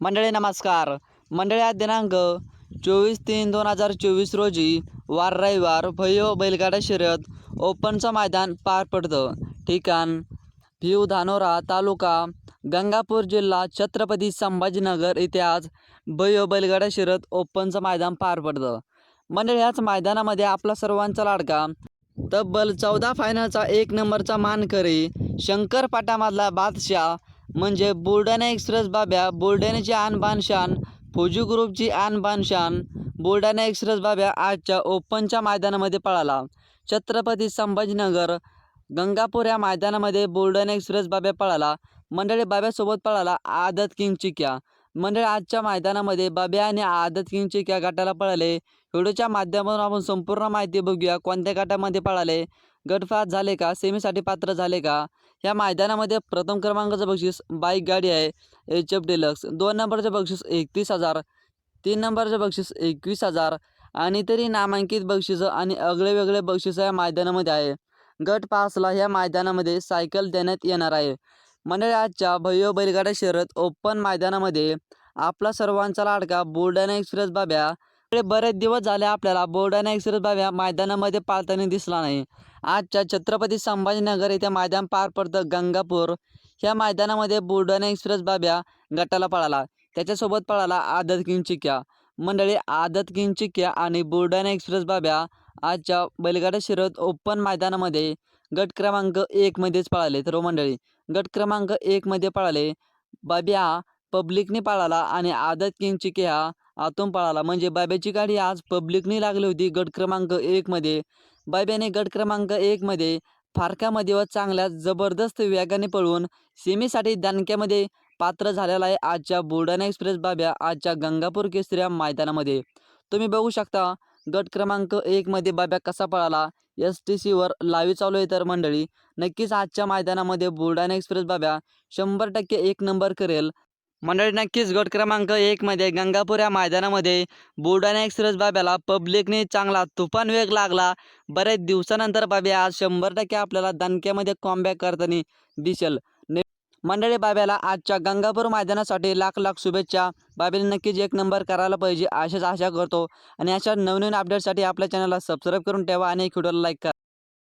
मंडळी नमस्कार. मंडळी दिनांक चोवीस तीन दोन हजार चोवीस रोजी वार रविवार भैयो बैलगाडा शर्यत ओपनचं मैदान पार पडतं. ठिकाण भिव धानोरा तालुका गंगापूर जिल्हा छत्रपती संभाजीनगर इथे आज भैयो बैलगाडा शर्यत ओपनचं मैदान पार पडतं. मंडळी याच मैदानामध्ये आपला सर्वांचा लाडका तब्बल चौदा फायनलचा एक नंबरचा मानकरी शंकर पाटामधला बादशाह म्हणजे बुलढाणा एक्सप्रेस बाब्या बुलढाण्याची आणबान शान फौजी ग्रुपची आणबानशान बुलढाणा एक्सप्रेस बाब्या आजच्या ओपनच्या मैदानामध्ये पळाला. छत्रपती संभाजीनगर गंगापूर या मैदानामध्ये बुलढाणा एक्सप्रेस बाब्या पळाला. मंडळी बाब्यासोबत पळाला आदत किंग चिक्या. मंडळ आजच्या मैदानामध्ये बाबे आणि आदत किंगचे क्या गटाला पळाले. व्हिडिओच्या माध्यमातून आपण संपूर्ण माहिती बघूया. कोणत्या गटामध्ये पळाले? गटफात झाले का? सेमीसाठी पात्र झाले का? या मैदानामध्ये प्रथम क्रमांकाचं बक्षीस बाईक गाडी आहे. एच एफ डिलक्स दोन नंबरचं बक्षीस एकतीस हजार. तीन नंबरचं बक्षीस एकवीस हजार. आणि तरी नामांकित बक्षिसं आणि आगळे वेगळे बक्षिसं या मैदानामध्ये आहे. गट पासला ह्या मैदानामध्ये सायकल देण्यात येणार आहे. मंडळी आजच्या भैयो बैलगाडा शर्यत ओपन मैदानामध्ये आपला सर्वांचा लाडका बुलढाणा एक्सप्रेस बाब्या. बरेच दिवस झाले आपल्याला बुलढाणा एक्सप्रेस बाब्या मैदानामध्ये पाळताना दिसला नाही. आजच्या छत्रपती संभाजीनगर येथे मैदान पार पडतं गंगापूर. ह्या मैदानामध्ये बुलढाणा एक्सप्रेस बाब्या गटाला पळाला. त्याच्यासोबत पळाला आदत किंचिक्या. मंडळी आदत किंचिक्या आणि बुलढाणा एक्सप्रेस बाब्या आजच्या बैलगाडा शर्यत ओपन मैदानामध्ये गट क्रमांक एकमध्येच पळाले तर मंडळी गट क्रमांक एकमध्ये पळाले. बाब्या पब्लिकने पळाला आणि आदत किंग चिके हा आतून पळाला. म्हणजे बाब्याची गाडी आज पब्लिकने लागली होती गट क्रमांक एकमध्ये बाब्याने गट क्रमांक एकमध्ये फारक्यामध्ये व चांगल्या जबरदस्त वेगाने पळवून सेमीसाठी दणक्यामध्ये पात्र झालेला आहे आजच्या बुलढाणा एक्सप्रेस बाब्या आजच्या गंगापूर केसरी मैदानामध्ये. तुम्ही बघू शकता गट क्रमांक एकमध्ये बाब्या कसा पळाला. एस टी सीवर लावी चालू आहे तर मंडळी नक्कीच आजच्या मैदानामध्ये बुलढाणा एक्सप्रेस बाब्या शंभर टक्के एक नंबर करेल. मंडळी नक्कीच गट क्रमांक एकमध्ये गंगापूर या मैदानामध्ये बुलढाणा एक्सप्रेस बाब्याला पब्लिकने चांगला तुफान वेग लागला. बरेच दिवसानंतर बाब्या आज शंभर टक्के आपल्याला दणक्यामध्ये कॉम्बॅक करताना दिसेल. मंडळी बाब्याला आजच्या गंगापूर मैदानासाठी लाख लाख शुभेच्छा. बाब्याने नक्कीच एक नंबर करायला पाहिजे अशाच आशा करतो. आणि अशा नवनवीन अपडेटसाठी आपल्या चॅनलला सबस्क्राईब करून ठेवा आणि एक व्हिडिओला लाईक करा.